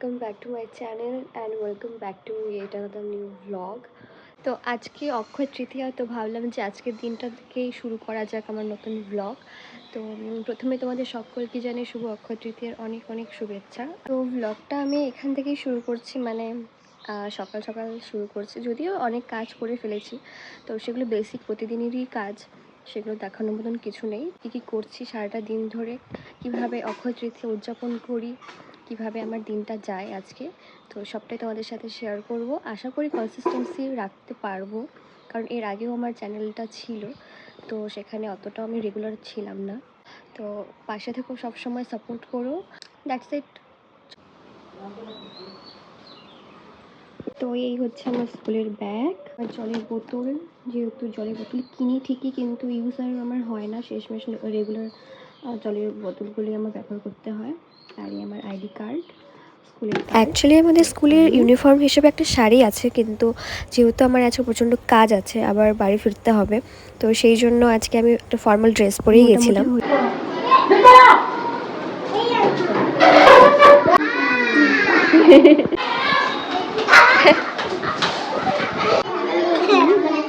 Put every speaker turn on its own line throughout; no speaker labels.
My channel and welcome back to yet another new blog তো আজকে অক্ষয় তৃতীয়া, তো ভাবলাম যে আজকের দিনটা থেকেই শুরু করা যাক আমার নতুন ব্লগ তো প্রথমে তোমাদের সকলকে জানিয়ে শুভ অক্ষয় তৃতীয়ার অনেক অনেক শুভেচ্ছা। তো ব্লগটা আমি এখান থেকেই শুরু করছি মানে সকাল সকাল শুরু করছি। যদিও অনেক কাজ করে ফেলেছি, তো সেগুলো বেসিক প্রতিদিনেরই কাজ, সেগুলো দেখানোর মতন কিছু নেই। কী কী করছি, সারাটা দিন ধরে কীভাবে অক্ষয় তৃতীয়া উদযাপন করি কীভাবে আমার দিনটা যায় আজকে। তো সবটাই তোমাদের সাথে শেয়ার করব। আশা করি কনসিস্টেন্সি রাখতে পারব। কারণ এর আগেও আমার চ্যানেলটা ছিল। তো সেখানে অতটাও আমি রেগুলার ছিলাম না। তো পাশে থেকেও সবসময় সাপোর্ট করো। দ্যাটস ইট তো এই হচ্ছে আমার স্কুলের ব্যাগ আর জলের বোতল। যেহেতু জলের বোতল কিনি ঠিকই, কিন্তু ইউজ আর আমার হয় না। শেষমেশ রেগুলার জলের বোতলগুলি আমার ব্যবহার করতে হয়। এই আমার আইডি কার্ড অ্যাকচুয়ালি আমাদের স্কুলের ইউনিফর্ম হিসেবে একটা শাড়ি আছে কিন্তু যেহেতু আমার আজকে প্রচণ্ড কাজ আছে আবার বাড়ি ফিরতে হবে তো সেই জন্য আজকে আমি একটা ফর্মাল ড্রেস পরেই গেছিলাম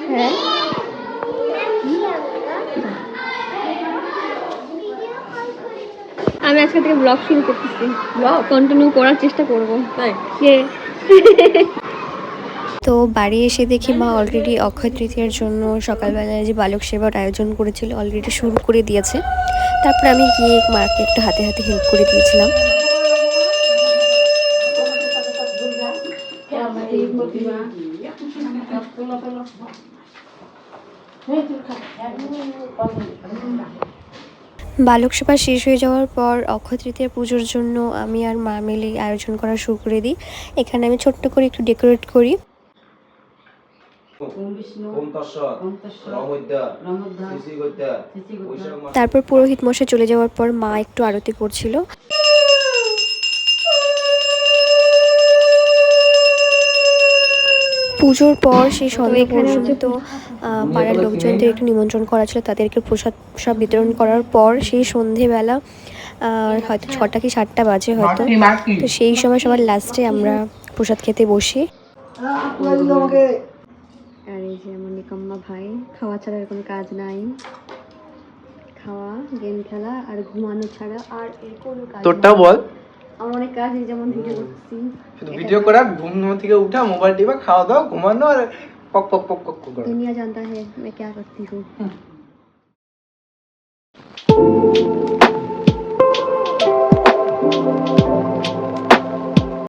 হ্যাঁ আমি আজকে থেকে ব্লগ শুরু করতেছি। ব্লগ কন্টিনিউ করার চেষ্টা করব।
তাই?
তো বাড়ি এসে দেখি মা অলরেডি অক্ষয় তৃতীয়ার জন্য সকালবেলায় যে বালক সেবার আয়োজন করেছিল অলরেডি শুরু করে দিয়েছে। তারপর আমি গিয়ে মাকে একটু হাতে হাতে হেল্প করে দিয়েছিলাম। বালক সভা শেষ হয়ে যাওয়ার পর অক্ষয় তৃতীয়া পুজোর জন্য আমি আর মা মিলে আয়োজন করা শুরু করে দিই। এখানে আমি ছোট্ট করে একটু ডেকোরেট করি। তারপর পুরোহিত মশাই চলে যাওয়ার পর মা একটু আরতি করছিল। পুজোর পর সেই সন্ধ্যা পর্যন্ত পাড়ার লোকজনদের একটু নিমন্ত্রণ করা ছিল তাদেরকে প্রসাদ সব বিতরণ করার পর সেই সন্ধেবেলা হয়তো ছটা কি সাতটা বাজে হয়তো তো সেই সময় সবার লাস্টে আমরা প্রসাদ খেতে বসি। আর এই যে আমার নিকম্মা ভাই খাওয়া ছাড়া এরকম কাজ নাই। খাওয়া গেম খেলা আর ঘুমানো ছাড়া আর এর কোনো কাজ
তোরটাও বল।
আমার অনেক কাজ এই যেমন ভিডিও করছি
শুধু ভিডিও করা ঘুম থেকে উঠা মোবাইল টিপা খাওয়া দাওয়া ঘুমানো আর পক পক পক পক পক করা
दुनिया जानता है मैं क्या करती हूँ